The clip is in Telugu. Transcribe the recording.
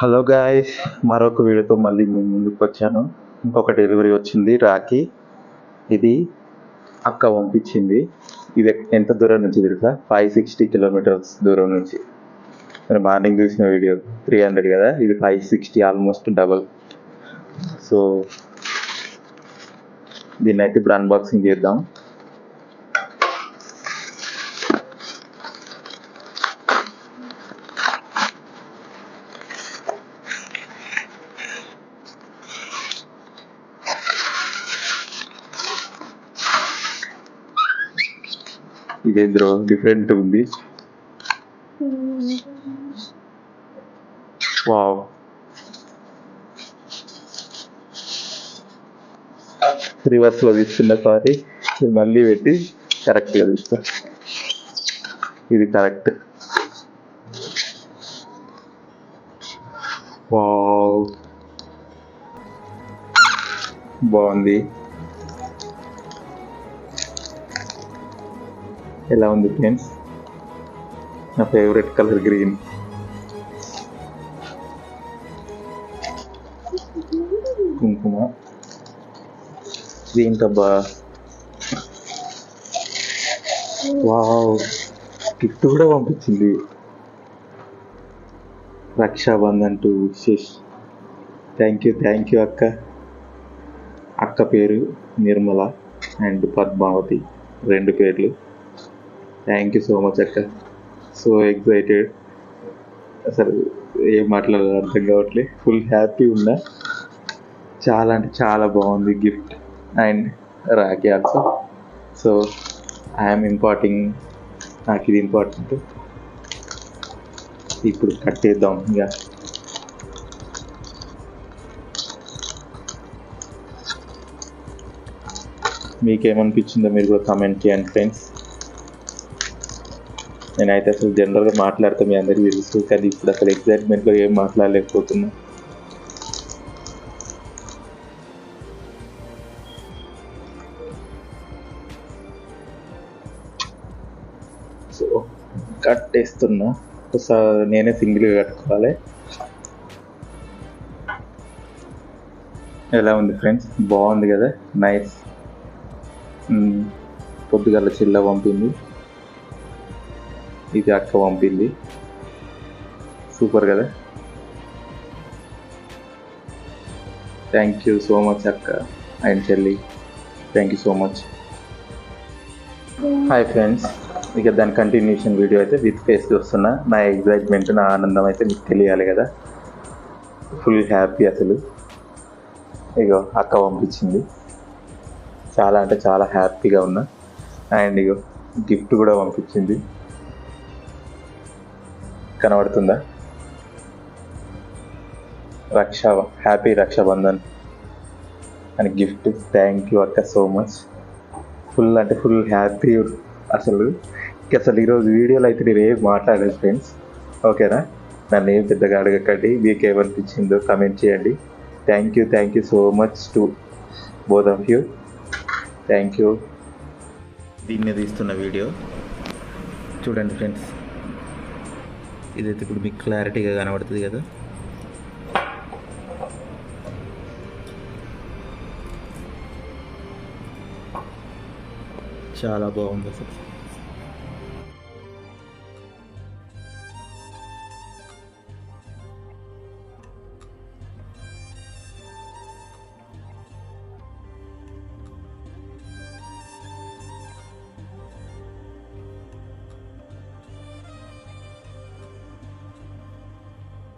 హలో గాయస్ మరొక వీడియోతో మళ్ళీ మీ ముందుకు వచ్చాను. ఇంకొక డెలివరీ వచ్చింది రాఖీ. ఇది అక్క పంపించింది. ఇది ఎంత దూరం నుంచి తెలుసా? ఫైవ్ సిక్స్టీ కిలోమీటర్స్ దూరం నుంచి. నేను మార్నింగ్ చూసిన వీడియో త్రీ హండ్రెడ్ కదా? ఇది five sixty almost double so దీన్ని అయితే ఇప్పుడు అన్బాక్సింగ్ చేద్దాం. ఇదేంద్రో డిఫరెంట్ ఉంది. వావ్ రివర్స్లో తీసుకున్న సారీ మళ్ళీ పెట్టి కరెక్ట్గా తీస్తా ఇది కరెక్ట్ వావ్ బాగుంది. ఎలా ఉంది ఫ్రెండ్స్? నా ఫేవరెట్ కలర్ గ్రీన్ కుంకుమ. ఏంటబ్బా వావ్ గిఫ్ట్ కూడా పంపించింది. Rakshabandhan to Vishesh. Thank you thank you అక్క. అక్క పేరు నిర్మల అండ్ పద్మావతి రెండు పేర్లు. థ్యాంక్ యూ సో మచ్ అక్క. సో ఎగ్జైటెడ్ అసలు ఏం మాట్లాడాలో అర్థం కావట్లే. ఫుల్ హ్యాపీ ఉన్నా. చాలా అంటే చాలా బాగుంది gift and rakhi also so I'm importing నాకు ఇది ఇంపార్టెంట్ ఇప్పుడు కట్టేద్దాం ఇక. మీకేమనిపించిందో మీరు కూడా కామెంట్ చేయండి ఫ్రెండ్స్ నేనైతే అసలు జనరల్గా మాట్లాడతా మీ అందరికీ తెలుసు కానీ ఇప్పుడు అసలు ఎగ్జైట్మెంట్లో ఏం మాట్లాడలేకపోతున్నా. సో కట్టేస్తున్నా. ఒకసారి నేనే సింగిల్గా కట్టుకోవాలి. ఎలా ఉంది ఫ్రెండ్స్ బాగుంది కదా? నైస్ పొద్దుగల చిల్ల పంపింది. ఇది అక్క పంపింది. సూపర్ కదా? థ్యాంక్ యూ సో మచ్ అక్క అండ్ చెల్లి. Thank you so much hi friends ఇక దాని కంటిన్యూషన్ వీడియో అయితే విత్ ఫేస్ చూస్తున్నా. నా ఎగ్జైట్మెంట్ నా ఆనందం అయితే మీకు తెలియాలి కదా? ఫుల్ హ్యాపీ అసలు. ఇగో అక్క పంపించింది. చాలా అంటే చాలా హ్యాపీగా ఉన్నా. అండ్ ఇగో గిఫ్ట్ కూడా పంపించింది. కనబడుతుందా? రక్షా హ్యాపీ రక్షాబంధన్ అని గిఫ్ట్ థ్యాంక్ యూ అక్క సో మచ్ ఫుల్ అంటే ఫుల్ హ్యాపీ అసలు. అసలు ఈరోజు వీడియోలో అయితే నేను ఏం మాట్లాడలేదు ఫ్రెండ్స్ ఓకేనా నన్ను ఏం పెద్దగా అడగకండి. మీకు ఏమనిపించిందో కమెంట్ చేయండి. Thank you thank you so much to both of you thank you దీన్ని తీస్తున్న వీడియో చూడండి ఫ్రెండ్స్ ఇదైతే ఇప్పుడు మీకు క్లారిటీగా కనబడుతుంది కదా. చాలా బాగుంది అసలు.